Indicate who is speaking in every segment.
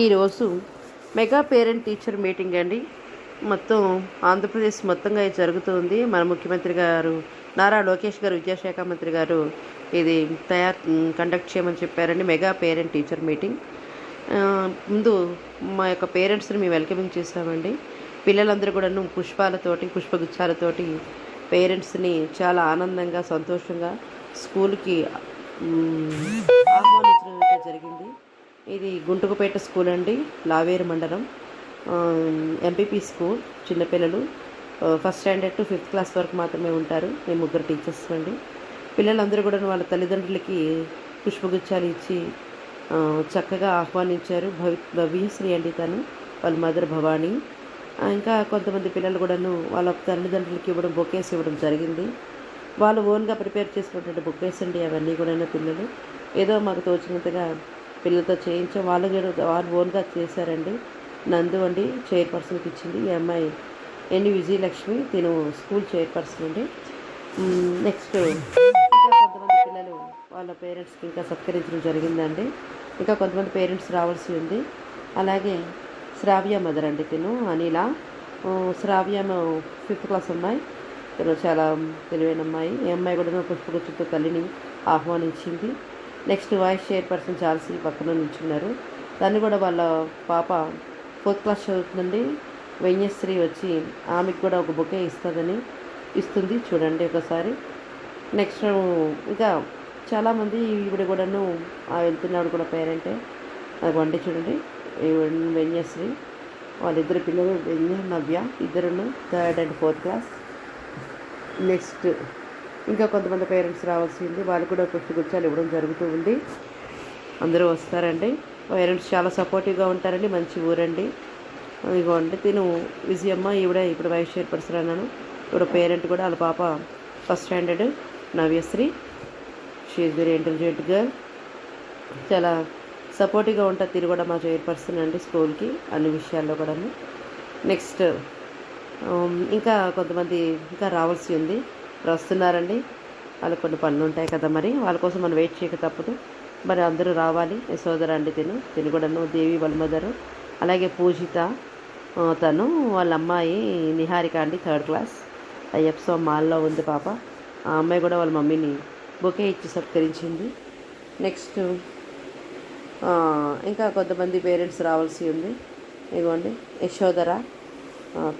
Speaker 1: ఈరోజు mega parent teacher meeting అండి. మొత్తం ఆంధ్రప్రదేశ్ మొత్తంగా ఇది జరుగుతుంది. మన ముఖ్యమంత్రి గారు నారా లోకేష్ గారు విద్యాశాఖ మంత్రి గారు ఇది తయారు కండక్ట్ చేయమని చెప్పారండి మెగా పేరెంట్ టీచర్ మీటింగ్. ముందు మా యొక్క పేరెంట్స్ని మేము వెల్కమింగ్ చేసామండి పిల్లలందరూ కూడాను పుష్పాలతోటి పుష్పగుచ్చాలతోటి పేరెంట్స్ని చాలా ఆనందంగా సంతోషంగా స్కూల్కి ఇది గుంటుకుపేట స్కూల్ అండి లావేరు మండలం. ఎంపీపీ స్కూల్ చిన్నపిల్లలు first standard to fifth class వరకు మాత్రమే ఉంటారు. మేము ముగ్గురు టీచర్స్ అండి. పిల్లలందరూ కూడా వాళ్ళ తల్లిదండ్రులకి పుష్పగుచ్చాలు ఇచ్చి చక్కగా ఆహ్వానించారు. భవి భవ్యశ్రీ అండి తను వాళ్ళ మదర్ భవానీ. ఇంకా కొంతమంది పిల్లలు కూడాను వాళ్ళ తల్లిదండ్రులకి ఇవ్వడం బొకేస్ ఇవ్వడం జరిగింది. వాళ్ళు ఓన్గా ప్రిపేర్ చేసుకున్నటువంటి బొకేస్ అండి అవన్నీ కూడా పిల్లలు. ఏదో మాకు తోచినంతగా పిల్లలతో చేయించాం వాళ్ళు కూడా వాళ్ళు ఓన్గా చేశారండి. నందు అండి చైర్పర్సన్కి ఇచ్చింది ఈ అమ్మాయి. ఎన్ని విజయలక్ష్మి తిను స్కూల్ చైర్పర్సన్ అండి. నెక్స్ట్ ఇంకా కొంతమంది పిల్లలు వాళ్ళ పేరెంట్స్కి ఇంకా సత్కరించడం జరిగిందండి. ఇంకా కొంతమంది పేరెంట్స్ రావాల్సి ఉంది. అలాగే శ్రావ్య మదర్ అండి తిను అనిల. శ్రావ్యను శ్రావ్య ఫిఫ్త్ క్లాస్ అమ్మాయి. తను చాలా తెలివైన అమ్మాయి. ఈ అమ్మాయి కూడా పుష్పగుచ్చుతో తల్లిని ఆహ్వానించింది. నెక్స్ట్ వైస్ చైర్పర్సన్ చాల్సీ పక్కన నిల్చున్నారు. తను కూడా వాళ్ళ పాప ఫోర్త్ క్లాస్ చదువుతుందండి వెన్యశ్రీ వచ్చి ఆమెకు కూడా ఒక బుకే ఇస్తుందని ఇస్తుంది. చూడండి ఒకసారి. నెక్స్ట్ ఇంకా చాలామంది ఈవిడ కూడాను ఆ వెళ్తున్నాడు కూడా పేరెంటే. అది వండి చూడండి. ఈవిడ వెన్యశ్రీ వాళ్ళిద్దరు పిల్లలు Venya Navya ఇద్దరును third and fourth class. Next. ఇంకా కొంతమంది పేరెంట్స్ రావాల్సింది. వాళ్ళు కూడా పుష్పగుచ్చాలు ఇవ్వడం జరుగుతూ ఉంది. అందరూ వస్తారండి. పేరెంట్స్ చాలా సపోర్టివ్గా ఉంటారండి. మంచి ఊరండి. ఇదిగోండి తిను. విజయమ్మ ఈవిడ ఇప్పుడు వైస్ చైర్పర్సన్ అన్నాను ఇప్పుడు పేరెంట్ కూడా వాళ్ళ పాప first standard Navyasri. She very intelligent girl చాలా సపోర్టివ్గా ఉంటుంది తిరు కూడా మా చైర్పర్సన్ అండి స్కూల్కి అన్ని విషయాల్లో కూడా నెక్స్ట్ ఇంకా కొంతమంది ఇంకా రావాల్సి ఉంది. వస్తున్నారండి వాళ్ళు కొన్ని పనులు ఉంటాయి కదా మరి. వాళ్ళ కోసం మనం వెయిట్ చేయక తప్పదు. మరి అందరూ రావాలి. యశోదర అండి తిను. తిను కూడాను దేవి వాళ్ళ అలాగే పూజిత తను వాళ్ళ అమ్మాయి నిహారిక అండి థర్డ్ క్లాస్. ఐఎఫ్సో మాల్లో ఉంది పాప. ఆ అమ్మాయి కూడా వాళ్ళ మమ్మీని బొకే ఇచ్చి సత్కరించింది. నెక్స్ట్ ఇంకా కొంతమంది పేరెంట్స్ రావాల్సి ఉంది. ఇదిగోండి యశోదర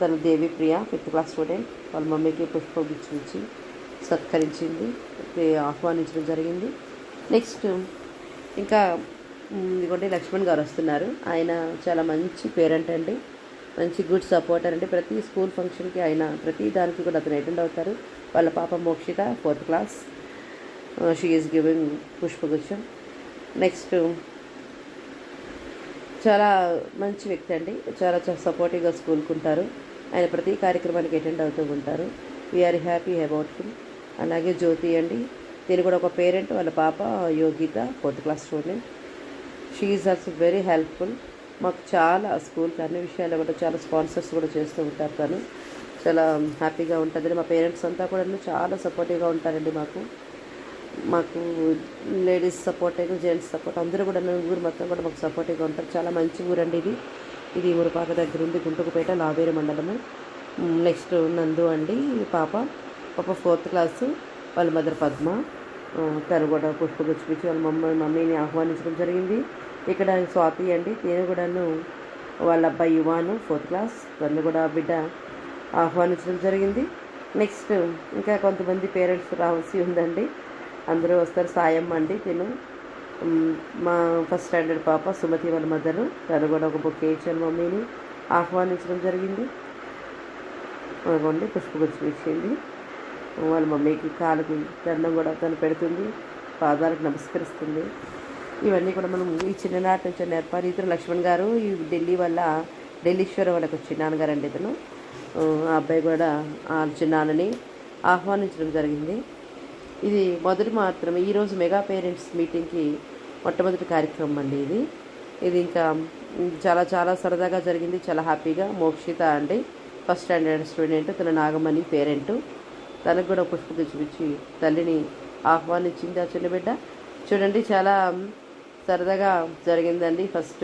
Speaker 1: తను Devi Priya fifth class student వాళ్ళ మమ్మీకి పుష్పగుచ్చి ఇచ్చి సత్కరించింది ఆహ్వానించడం జరిగింది. నెక్స్ట్ ఇంకా ఇదిగోండి లక్ష్మణ్ గారు వస్తున్నారు. ఆయన చాలా మంచి పేరెంట్ అండి. మంచి గుడ్ సపోర్టర్ అండి. ప్రతి స్కూల్ ఫంక్షన్కి ఆయన ప్రతి దానికి కూడా అతను అటెండ్ అవుతారు. వాళ్ళ పాప Mokshitha fourth class she is giving పుష్పగుచ్చం. Next చాలా మంచి వ్యక్తి అండి. చాలా చాలా సపోర్టివ్గా స్కూల్కి ఉంటారు ఆయన ప్రతి కార్యక్రమానికి అటెండ్ అవుతూ ఉంటారు. వీఆర్ హ్యాపీ అబౌట్ హిమ్ అలాగే జ్యోతి అండి. దీని కూడా ఒక పేరెంట్ వాళ్ళ పాప Yogitha fourth class student she is also very helpful మాకు చాలా స్కూల్కి అన్ని విషయాల్లో కూడా చాలా స్పాన్సర్స్ కూడా చేస్తూ ఉంటారు తను. చాలా హ్యాపీగా ఉంటుంది మా పేరెంట్స్ అంతా కూడా చాలా సపోర్టివ్గా ఉంటారండి మాకు. మాకు లేడీస్ సపోర్ట్ అయినా జెంట్స్ సపోర్ట్ అందరూ కూడా ఊరు మొత్తం కూడా మాకు సపోర్టివ్గా ఉంటారు. చాలా మంచి ఊరండి ఇది. ఇది ఊరుపాక దగ్గర ఉంది గుంటుకుపేట లావేరు మండలము నెక్స్ట్ నందు అండి పాప. పాప ఫోర్త్ క్లాసు వాళ్ళ మదర్ పద్మ. తను కూడా పుష్పగుచ్చిపించి వాళ్ళ మమ్మ మమ్మీని ఆహ్వానించడం జరిగింది. ఇక్కడ స్వాతి అండి నేను కూడాను వాళ్ళ అబ్బాయి యువాను ఫోర్త్ క్లాస్ తను కూడా బిడ్డ ఆహ్వానించడం జరిగింది. నెక్స్ట్ ఇంకా కొంతమంది పేరెంట్స్ రావాల్సి ఉందండి. అందరూ వస్తారు సాయం అండి తిను. మా ఫస్ట్ స్టాండర్డ్ పాప సుమతి వాళ్ళ మదరు. తను కూడా ఒక బుక్ ఇచ్చాను మమ్మీని. ఆహ్వానించడం జరిగింది. అదిగోండి పుష్పగుచ్చం ఇచ్చింది. వాళ్ళ మమ్మీకి కాలుకి దండం కూడా తను పెడుతుంది. పాదాలకు నమస్కరిస్తుంది. ఇవన్నీ కూడా మనం ఈ చిన్ననాటి నుంచి నేర్పాలి. ఇతను లక్ష్మణ్ గారు ఈ ఢిల్లీ వల్ల ఢిల్లీశ్వరం వాళ్ళకి వచ్చి నాన్నగారు అండి ఇతను. ఆ అబ్బాయి కూడా ఆ చిన్నాన్నని ఆహ్వానించడం జరిగింది. ఇది మొదటి మాత్రమే. ఈరోజు మెగా పేరెంట్స్ మీటింగ్కి మొట్టమొదటి కార్యక్రమం అండి ఇది. ఇది ఇంకా చాలా చాలా సరదాగా జరిగింది. చాలా హ్యాపీగా. మోక్షిత అండి. First standard student. తన నాగమణి పేరెంట్. తనకు కూడా పుష్ప చూపించి తల్లిని ఆహ్వానించింది ఆ చిన్న బిడ్డ చూడండి చాలా సరదాగా జరిగిందండి. ఫస్ట్